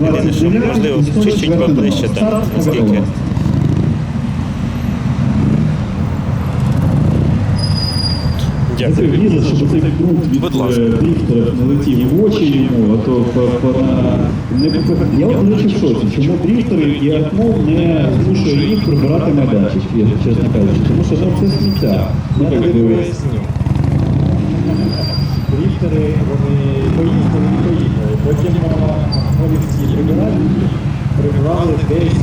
Єдине, що можливо чуть-чуть поближче там, наскільки. Дякую. Віза, щоб цей ґрунт від Будь ласка. не летів в очі йому, а то не я речі, в шоці, чому дріфтери і Атмол не змушує їх прибирати майданчик, чесно кажучи, тому що ну, це сміття. Ну, поліції прибиральники прибрали десь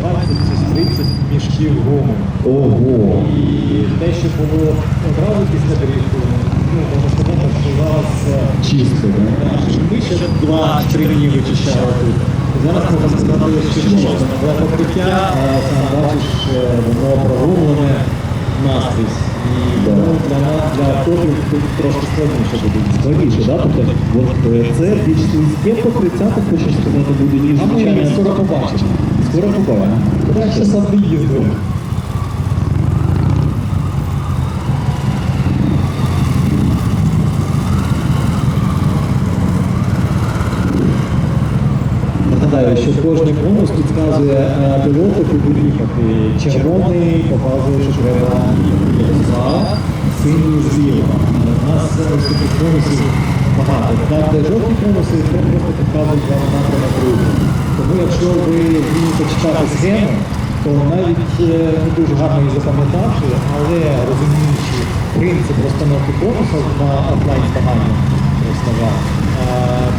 20 чи 30 мішків гуму. Ого. І те, що було одразу після дріфту, ну, можна сказати, що зараз Чисто, да? ми ще 2-3 дні вичищали тут. Зараз можна сказати, що чисто. Але покриття, сам бачиш, е, воно прогумлене наскрізь. І тому для нас, для автопів тут трошки складніше буде. Складніше, да? Тобто, от, е, це більш слизьке покриття, ти хочеш сказати, буде, ніж А ми скоро побачимо. Скоро побачимо. Я ще сам не їздив. Нагадаю, що кожний конус підказує е, пілоту, куди їхати. Червоний показує, що треба їхати синій зліва. У нас ось таких конусів багато. Так, де жовті конуси, це просто підказують вам напрямок руху. Тому якщо ви вмієте читати схему, то навіть е, не дуже гарно її запам'ятавши, але розуміючи принцип розстановки конусів на офлайн змаганнях,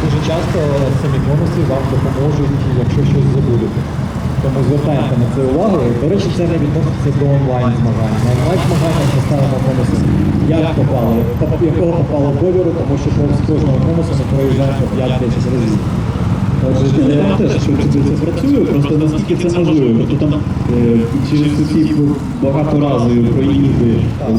дуже часто самі конуси вам допоможуть, якщо щось забудете. Тому звертаєте на це увагу. До речі, це не відноситься до онлайн змагань. На онлайн змаганнях ми ставимо конуси, як попали, якого попало кольору, тому що повз кожного конусу ми проїжджаємо по 5-10 разів. Отже, Я там теж швидше це працює, просто наскільки це можливо. Тобто там е, через ці багато разів проїзди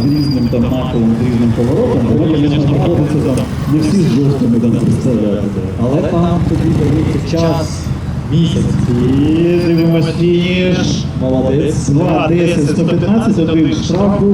з різним там нахилом, з різним поворотом, воно, звісно, знаходиться там не всі з жовтими там представляєте. Але там тобі дається час місяць. І дивимось фініш. Молодець. 2, 10, 115, один штраф був.